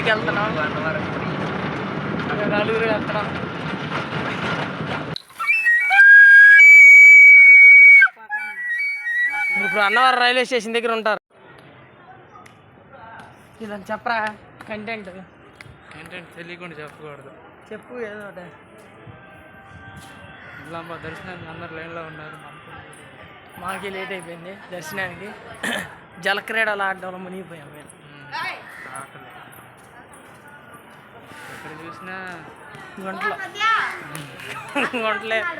గుడికి వెళ్తున్నాం నలుగురు వెళ్తున్నాం. ఇప్పుడు అన్నవరం రైల్వే స్టేషన్ దగ్గర ఉంటారు. ఇలా చెప్పరా? కంటెంట్. ఏంటంటే తెలియకుండా చెప్పకూడదు. చెప్పు ఏదో ఒకటి. ఇల్లాంబ దర్శనానికి అందరు లైన్లో ఉన్నారు మాకి లేట్ అయిపోయింది దర్శనానికి. జలక్రీడలు ఆడడంలో మునిగిపోయాం మేము. ఎక్కడ చూసినా గుంటలో. గుంటలే. అంత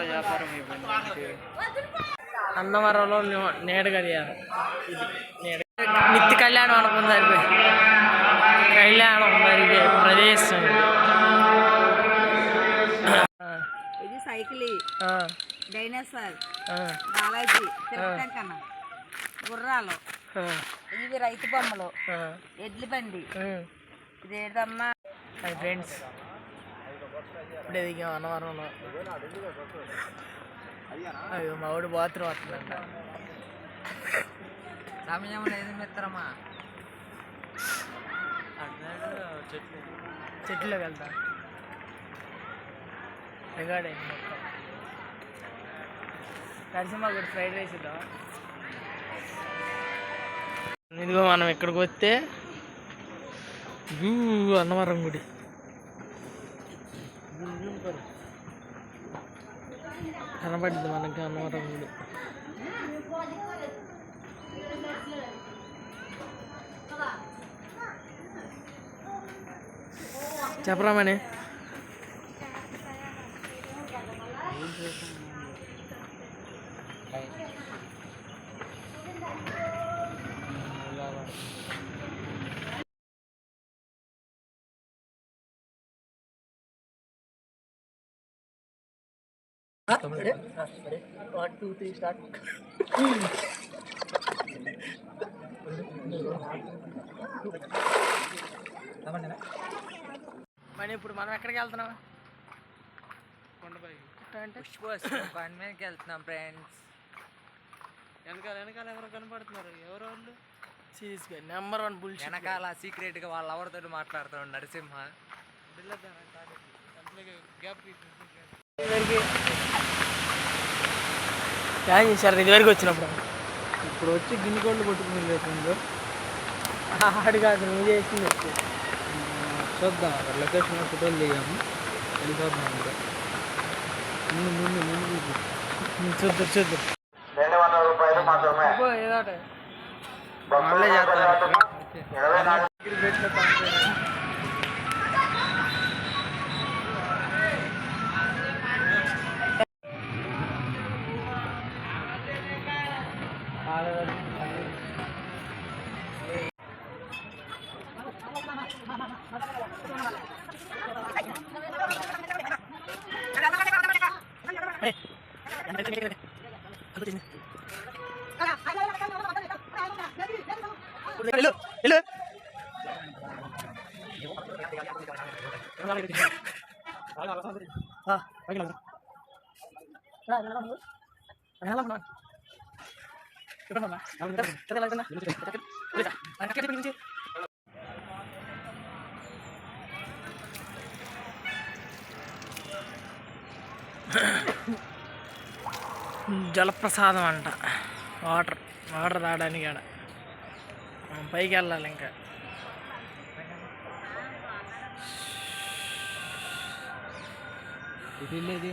వ్యాపారం అయిపోయింది. అన్నవరంలో నే- నేడు కడియారు ఇది నేడు నిత్య కళ్యాణం అనుకుంది కళ్యాణం జరిగే ప్రదేశం ఇది. సైకిల్. ఆ, డైనోసార్. ఆ, బాలాజీ. తిరుపతి గుర్రాలు. ఆ, ఇవి రైతు బొమ్మలు ఆ, ఎడ్ల బండి ఉమ్. ఇదేదమ్మా హాయ్ ఫ్రెండ్స్ ఇప్పుడే దిగాం అన్నవరంలో అయ్యో మా వాడు బాత్రూమ్ వస్తుందంట సమయం లేదు మిత్రమా చెట్లు చెట్లోకి వెళ్తా రిగార్డే మొత్తం నరసింహ గుడి ఫ్రైడ్ రైస్ ఇద్దాం ఇదిగో మనం ఇక్కడికి వస్తే ఊ అన్నవరం గుడి. కనబడింది మనకి అన్నవరం గుడి. చెప్పరామని వన్ టూ త్రీ స్టార్ట్ మరి ఇప్పుడు మనం ఎక్కడికి వెళ్తున్నాం? కొండపై అంటే పని మీదకి వెళ్తున్నాం ఫ్రెండ్స్ వెనకాల వెనకాల ఎవరో కనపడుతున్నారు. ఎవరో వాళ్ళు? సీరియస్గా నెంబర్ వన్ బుల్ వెనకాల సీక్రెట్గా వాళ్ళ ఎవరితో మాట్లాడుతున్నాడు నరసింహ. గ్యాప్ ఏం చేశారు ఇదివరకు వచ్చినప్పుడు. ఇప్పుడు వచ్చి గిన్నె కోళ్ళు కొట్టుకుని లేకుండా ఆడు కాదు నువ్వు చేసింది వచ్చి. చూద్దాం అక్కడ లొకేషన్ ఫోటోలు దిగాము వెళ్ళిపోద్దాం ఇంకా ముందు ముందు ముందు చూద్దాం. చూద్దాం అబ్బో, ఏదో వాళ్ళే చేస్తారు ఇక్కడ పెట్టిన పంపేది. వెళ్ళు, వెళ్ళు. ఆ, పైకి లాగు. జలప్రసాదం అంట. వాటర్ వాటర్ తాగడానికి ఆడ. మనం పైకి వెళ్ళాలి ఇంకా. ఇది వెళ్ళేది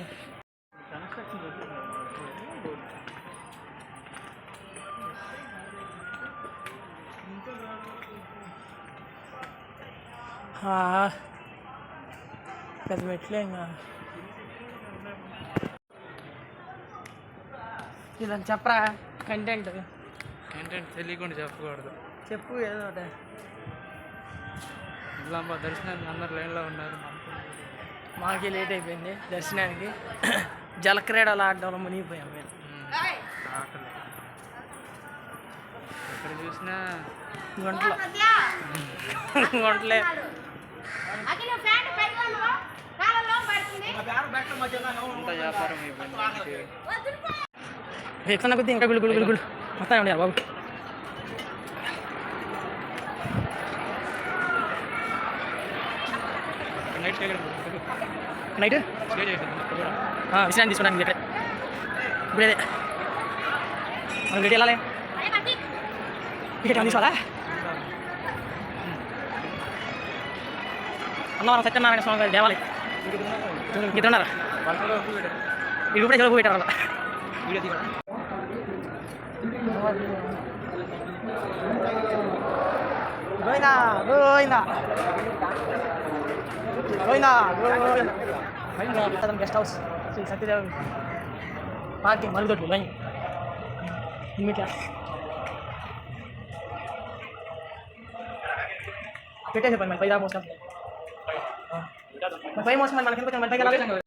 పెద్ద మెట్లే ఇంకా ఇలా చెప్పరా? కంటెంట్ ఏంటంటే తెలియకుండా చెప్పకూడదు. చెప్పు ఏదో ఒకటి. ఇల్లాంబ దర్శనానికి అందరు లైన్లో ఉన్నారు. మాకి లేట్ అయిపోయింది దర్శనానికి. జలక్రీడలు ఆడడంలో మునిగిపోయాం మేము. ఎక్కడ చూసినా గుంటలో గుంటలే అంత వ్యాపారం అయిపోయింది ఎక్కుతున్న కొద్ది ఇంకా గుళ్ళు గుళ్ళు గుళ్ళు గుళ్ళు మొత్తం ఉండాలి బాబు నైట్ విశ్రాంతి తీసుకోవడానికి ఇక్కడే ఇప్పుడు అదే మనం రెడీ వెళ్ళాలి టికెట్ ఏమైనా తీసుకోవాలా అన్నవరం సత్యనారాయణ స్వామి గారి దేవాలయం ఇద్దరు ఉన్నారు ఇది కూడా చదువు పెట్టారు వాళ్ళు Govinda Govinda Govinda Govinda guest house Shri Satyadeva parking మరుగుదొడ్లు లైన్ ఇన్మిట్లా పెట్టేసి పని మన పై దాకా మోసం మన పై మోసం మన కింద మన పైకి వెళ్ళాలి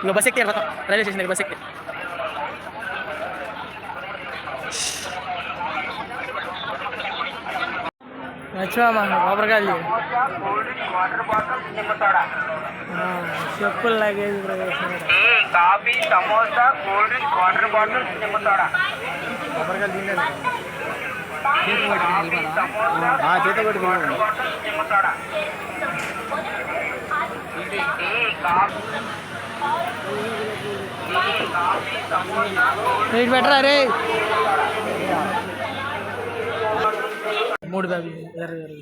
ఇక బస్ ఎక్కి వెళ్ళిపోతాం రైల్వే స్టేషన్ దగ్గర బస్ ఎక్కి వచ్చామా కొబ్బరికాయలు చెప్పులు లగేజ్ ప్రవేశం coffee samosa cool drink water bottle నిమ్మతోడ కొబ్బరికాయలు తినలేదు. చేత రేట్ రే? మూడు బ్యాగులు ఎర్ర ఎర్ర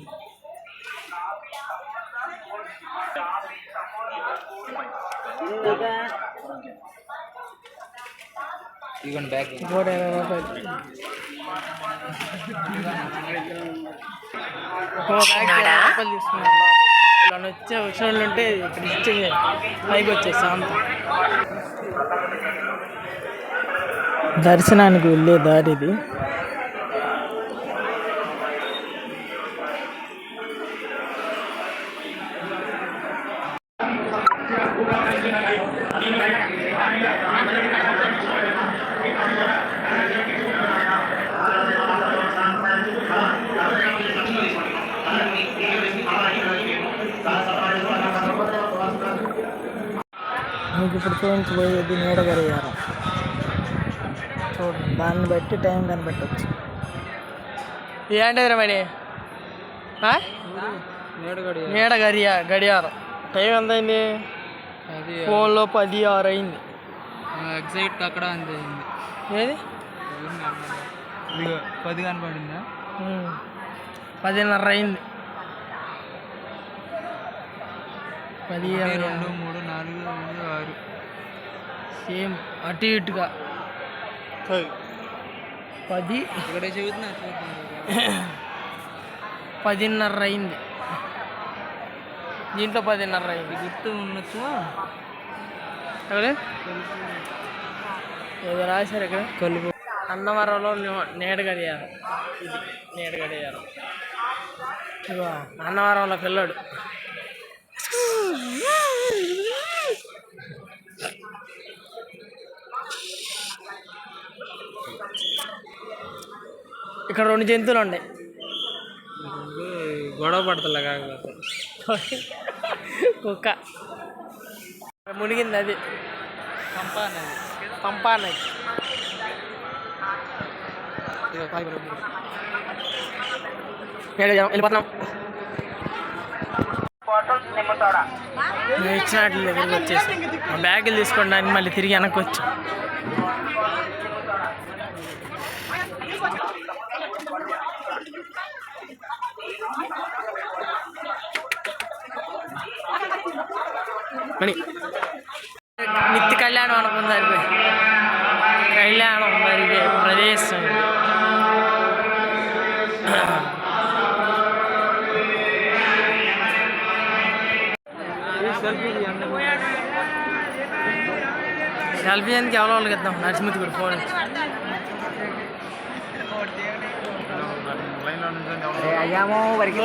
ఇదిగోండి బ్యాగ్ నూట ఇరవై రూపాయలు రూపాయలు ఇలా వచ్చే వచ్చిన ఉంటే ఇక్కడ పైకి వచ్చేసి అంత. దర్శనానికి వెళ్ళే దారి ఇది. ఇప్పుడు చూపించబోయేది నీడ గడియారం చూడండి దాన్ని బట్టి టైం కనిపెట్టవచ్చు ఏంటిది రమణి నీడ గడియా గడియారం. టైం ఎంత అయింది అది ఫోన్లో పది ఆరు అయింది ఎగ్జాక్ట్ అక్కడ అంతే అయింది. ఏది? పది కనపడిందా. పదిన్నర అయింది. పది ఒకటి, రెండు మూడు నాలుగు ఐదు ఆరు. సేమ్ అటు ఇటుగా. పది. ఇక్కడే చెబుతున్నా పదిన్నర అయింది. దీంట్లో పదిన్నర అయింది. గుర్తు ఉండొచ్చు ఏదో రాశారు ఇక్కడ? కలుపు అన్నవరంలో నే- నేడు గడియారు ఇది నేడు గడియారు ఇదిగో అన్నవరంలో పిల్లోడు. ఇక్కడ రెండు జంతువులు ఉన్నాయి. గొడవ పడతలే కాకపోతే. కుక్క. మునిగింది అది. పంప అనేది పంపా నది వెళ్ళిపోతున్నాం. బాటిల్ ఇచ్చిన వాటి దగ్గరికి వచ్చేసి. మా బ్యాగులు తీసుకోవడానికి మళ్ళీ తిరిగి వెనక్కి వచ్చాం. మణి. నిత్య కళ్యాణం అనుకుంది కళ్యాణం జరిగే ప్రదేశం. సెల్ఫీయానికి ఎవరో వాళ్ళకి ఇద్దాం నరసింహతి గుడి ఫోన్. అయ్యామో వరకు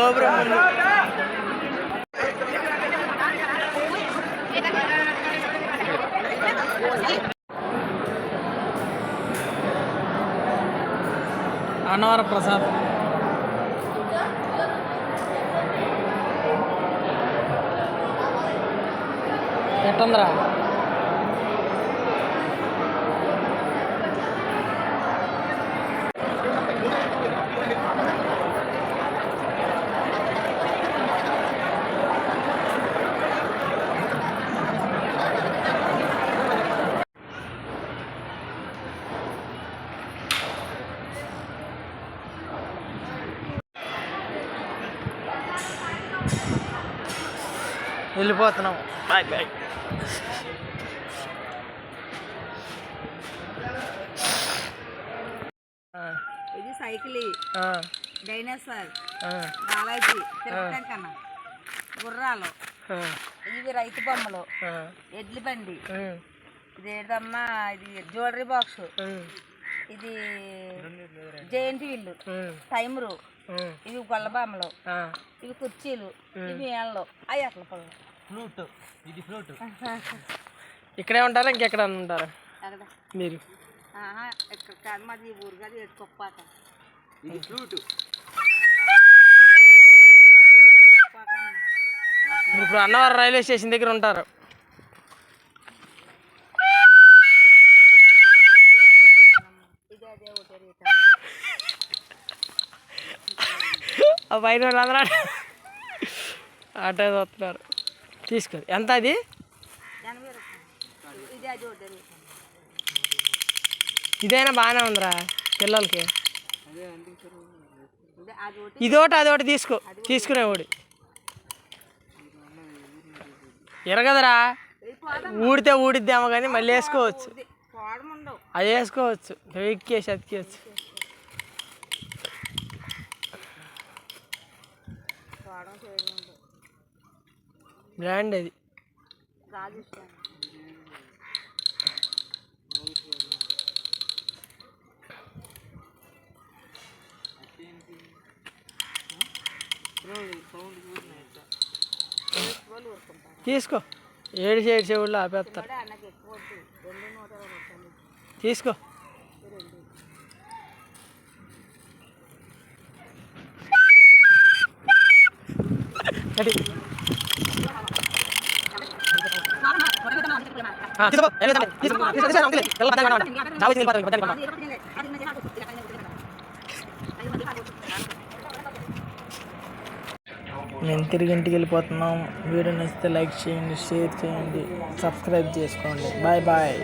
అన్నవర ప్రసాద్. ఎట్టందరా వెళ్ళిపోతున్నాం. బాయ్ బాయ్ ఇది సైకిల్. డైనోసార్. బాలాజీ. తిరగటం కన్నా గుర్రాలు. ఇవి రైతు బొమ్మలు. ఎడ్ల బండి. ఇది ఏంటమ్మా ఇది జ్యువెలరీ బాక్స్. ఇది జయంతి విల్లు టైమరు. ఇవి గొల్లబామ్మలు. ఆ. ఇవి కుర్చీలు. ఇవి ఏళ్ళు అవి అట్ల పళ్ళు. ఫ్లూట్. ఇది ఫ్లూట్. ఇక్కడే ఉంటారా? ఇంకెక్కడ ఉంటారా? మీరు. ఇక్కడ కాదు మాది ఈ ఊరు కాదు ఎట్టుకొప్పాక ఇది ఫ్లూట్. ఇప్పుడు అన్నవరం రైల్వే స్టేషన్ దగ్గర ఉంటారు. పైన వాళ్ళందరూ ఆటో వస్తున్నారు తీసుకో ఎంత అది? ఇదైనా బాగానే ఉందిరా పిల్లలకి. అది ఒకటి ఇదోటి అదొకటి తీసుకో. తీసుకునేవాడు ఎరగదరా. ఊడితే ఊడిద్దేమో కానీ మళ్ళీ వేసుకోవచ్చు. అది వేసుకోవచ్చు. ఎక్కేసి అతికేయచ్చు. బ్రాండ్ అది. తీసుకో. ఏడు సైడ్ చెవుళ్ళు ఆపేస్తారు తీసుకో. అది ఎక్కువ వద్దు రెండు నూట ఇరవై రూపాయలు తీసుకో అది. ఆ, తీసుకో. ఏం లేదండి. తీసుకో. తీసుకో, తీసుకో, అంకులే. పిల్లలు పడ్డాయి, పడ్డాయి. చావు వచ్చింది, పడ్డాయి, పడ్డాయి, పడ్డాయి. మేము తిరిగి ఇంటికి వెళ్ళిపోతున్నాం. వీడియో నచ్చితే లైక్ చేయండి షేర్ చేయండి సబ్స్క్రైబ్ చేసుకోండి. Bye bye.